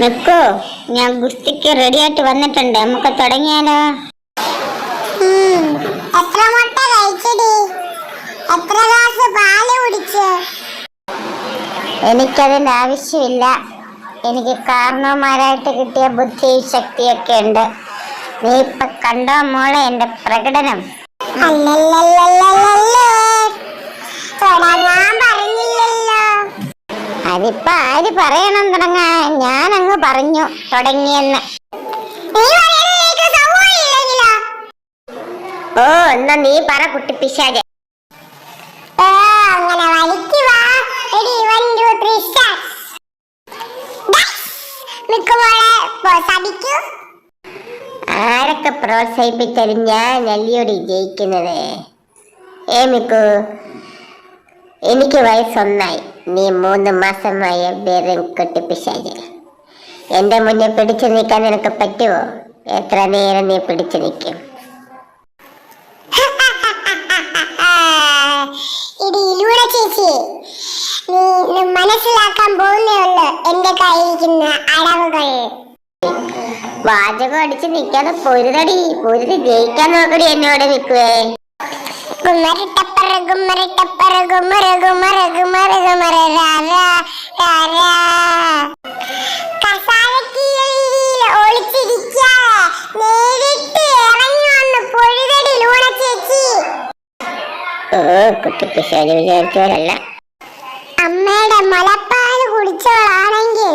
നിക്കോ? ഞാൻ ഗുസ്തിക്ക് റെഡി ആയിട്ട് വന്നിട്ടുണ്ട്. നമുക്ക് തുടങ്ങിയാലോ? എത്ര മുട്ട കഴിച്ചടി? എത്ര ഗ്ലാസ് പാൽ കുടിച്ച്? എനിക്കതിന്റെ ആവശ്യമില്ല. എനിക്ക് കാരണവന്മാരായിട്ട് കിട്ടിയ ബുദ്ധി ശക്തിയൊക്കെ ഉണ്ട്. നീ ഇപ്പൊ കണ്ടോ മോളെ എന്റെ പ്രകടനം? അല്ലല്ലല്ലല്ലല്ലല്ലേ. തുടങ്ങാൻ പറഞ്ഞില്ലല്ലോ അതിപ്പോ ആര് പറയണം തുടങ്ങാൻ ഞാൻ അങ്ങ് പറഞ്ഞു തുടങ്ങിയെന്ന്. ഓ എന്നാ നീ പറ കുട്ടി പിശാജ്. അങ്ങനെ വലിക്ക് വാ. എടി വൺ ടു ത്രീ സ്റ്റാർട്ട് മിക്കുമോളെ പ്രോത്സാഹിക്കൂ ആരൊക്കെ പ്രോത്സാഹിപ്പിച്ചാലും ഞാൻ അല്ലയോടി ജയിക്കുന്നത്? ഏ മിക്കു എനിക്ക് വയസ്സൊന്നായി. നീ മൂന്ന് മാസമായ വെറും കെട്ടിപ്പിശാച് എന്റെ മുന്നിൽ പിടിച്ചു നിൽക്കാൻ നിനക്ക് പറ്റുമോ എത്ര നേരം നീ പിടിച്ചു നിൽക്കും? ചേച്ചി നീ നീ മനസ്സിലാക്കാൻ പോകുന്നേ ഉള്ളൂ എന്റെ കയ്യിരിക്കുന്ന അടവുകൾ. വാചകം അടിച്ച് നിൽക്കാതെ പൊരുതടി. പൊരുതി ജയിക്കാൻ നോക്കടി എന്നോട് നിൽക്കുവേ. ഗുമരട്ടപ്പറ ഗുമരട്ടപ്പറ ഗുമര ഗുമര ഗുമര ഗുമര രാരാ രാരാ കസാലക്കീഴിൽ ഒളിച്ചിരിക്കാതെ നേരിട്ട് ഇറങ്ങി വന്ന് പൊഴുതടി ലൂണ ചേച്ചി ഓ കുട്ടിപ്പിശാച് വിചാരിച്ചവരല്ല അമ്മയുടെ മുലപ്പാല് കുടിച്ചോളാണെങ്കിൽ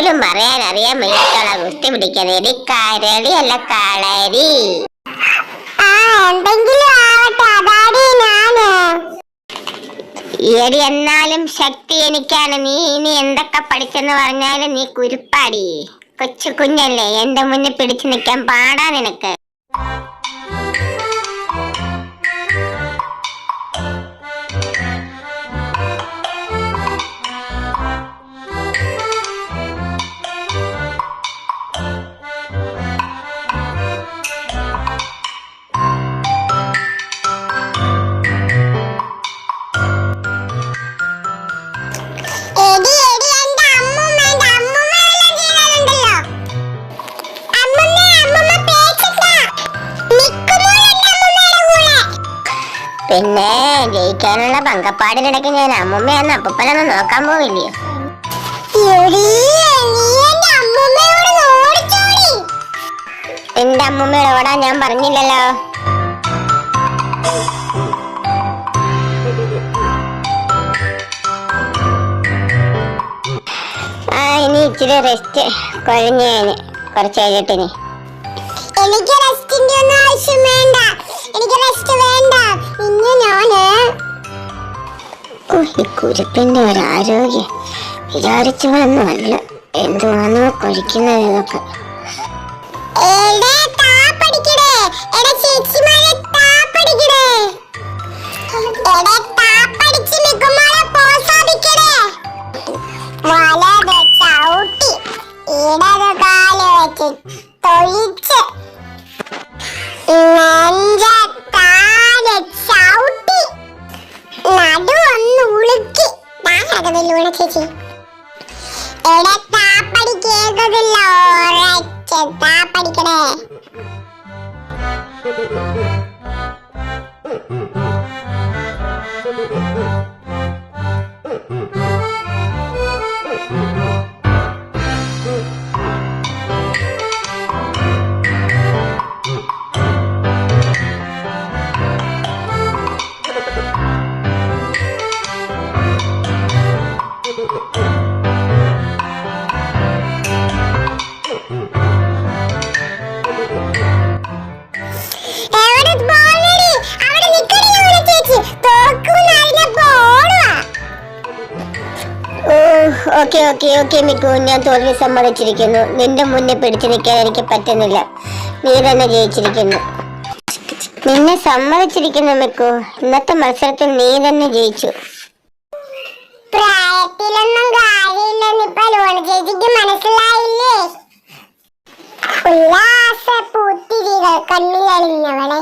അതുപോലും പറയാൻ അറിയാൻ വയ്യാത്തോളാ ഗുസ്തി പിടിക്കുന്നത്. എടി കരടി അല്ല കളരി. എടി എന്നാലും ശക്തി എനിക്കാണ്. നീ ഇനി എന്തൊക്കെ പഠിച്ചെന്ന് പറഞ്ഞാലും നീ കുരുപ്പാടി. കൊച്ചു കുഞ്ഞല്ലേ എന്റെ മുന്നിൽ പിടിച്ചു നിൽക്കാൻ പാടാ നിനക്ക്. പിന്നെ ജയിക്കാനുള്ള പങ്കപ്പാടിനിടയ്ക്ക് ഞാൻ അമ്മുമ്മയൊന്നും അപ്പൂപ്പനൊന്നും നോക്കാൻ പോവില്ലയോ എന്റെ അമ്മൂമ്മയോട് ഓടാൻ ഞാൻ പറഞ്ഞില്ലല്ലോ. ആ ഇനി ഇച്ചിരി റെസ്റ്റ് കുഴഞ്ഞേന് കുറച്ച് കഴിഞ്ഞിട്ടിനി എനിക്ക് റെസ്റ്റിന്റെ ഒന്നും ആവശ്യം വേണ്ട. എനിക്ക് റെസ്റ്റ് വേണ്ട. ഇന്ന് ഞാൻ ഓ ഈ കുരുപ്പിന്റെ ഒരു ആരോഗ്യം. വിചാരിച്ചവളൊന്നുമല്ല എന്തുവാണോ കുഴിക്കുന്നത് ഇതൊക്കെ താഴെ ചേച്ചി. എടാ താപ്പടി കേൾക്കത്തില്ല ഒരൊറ്റ താപ്പടിക്കടേ ഓക്കെ ഓക്കെ ഓക്കെ മിക്കു. ഞാൻ തോൽവി സമ്മതിച്ചിരിക്കുന്നു. നിന്റെ മുന്നിൽ പിടിച്ചു നിൽക്കാൻ എനിക്ക് പറ്റുന്നില്ല. നീ തന്നെ ജയിച്ചിരിക്കുന്നു. നിന്നെ സമ്മതിച്ചിരിക്കുന്നു മിക്കു. ഇന്നത്തെ മത്സരത്തിൽ നീ തന്നെ ജയിച്ചു. മനസ്സിലായില്ലേ? ഉല്ലാസ പൂത്തിരികൾ കണ്ണിലണിഞ്ഞവളെ